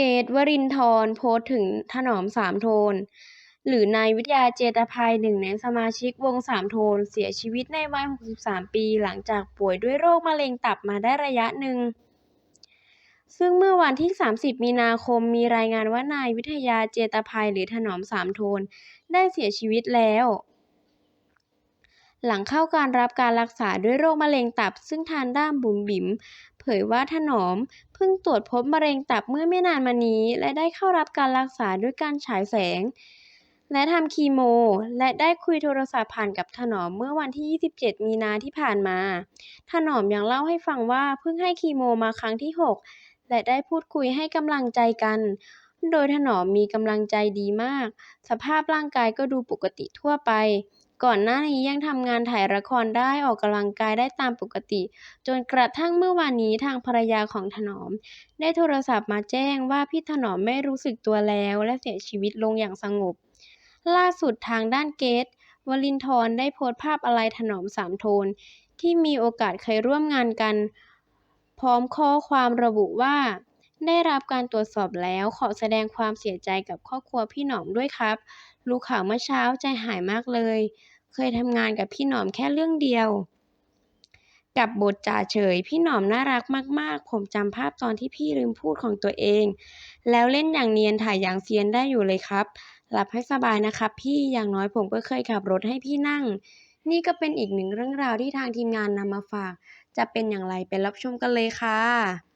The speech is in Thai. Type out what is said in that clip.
กตวรินทร์โพสถึงถนอมสามโทน หรือนายวิทยาเจตภัยหนึ่งในสมาชิกวงสามโทน เสียชีวิตในวัย 63 ปีหลังจากป่วยด้วยโรคมะเร็งตับมาได้ระยะหนึ่ง ซึ่งเมื่อวันที่ 30 มีนาคมมีรายงานว่านายวิทยาเจตภัยหรือถนอมสามโทน ได้เสียชีวิตแล้ว หลังเข้าการรับการรักษาด้วยโรคมะเร็งตับ ซึ่งทางด้านบุ๋มบิ๋มเผยว่าถนอมเพิ่งตรวจพบมะเร็งตับเมื่อไม่นานมานี้ และได้เข้ารับการรักษาด้วยการฉายแสง และทำคีโม และได้คุยโทรศัพท์ผ่านกับถนอมเมื่อวันที่ 27 มีนาที่ผ่านมา ถนอมยังเล่าให้ฟังว่าเพิ่งให้คีโมมาครั้งที่ 6 และได้พูดคุยให้กำลังใจกัน โดยถนอมมีกำลังใจดีมาก สภาพร่างกายก็ดูปกติทั่วไป ก่อนหน้านี้ยังทำงานถ่ายละครได้ออกกำลังกายได้ตามปกติ จนกระทั่งเมื่อวานนี้ทางภรรยาของถนอม ได้โทรศัพท์มาแจ้งว่าพี่ถนอมไม่รู้สึกตัวแล้วและเสียชีวิตลงอย่างสงบ ล่าสุดทางด้านเกตวลินทร์ได้โพสต์ภาพอาลัยถนอมสามโทน ที่มีโอกาสเคยร่วมงานกัน พร้อมข้อความระบุว่า ได้รับการตรวจสอบแล้วขอแสดงความเสียใจกับครอบครัวพี่หนอมด้วยครับรู้ข่าวเมื่อเช้าใจหายมากเลย เคยทำงานกับพี่หนอมแค่เรื่องเดียว กับบทจ่าเฉย พี่หนอมน่ารักมาก ๆ ผมจำภาพตอนที่พี่ลืมพูดของตัวเอง แล้วเล่นอย่างเนียนถ่ายอย่างเซียนได้อยู่เลยครับ หลับให้สบายนะครับพี่อย่างน้อยผมก็เคยขับรถให้พี่นั่ง นี่ก็เป็นอีกหนึ่งเรื่องราวที่ทางทีมงานนำมาฝาก จะเป็นอย่างไรไปรับชมกันเลยค่ะ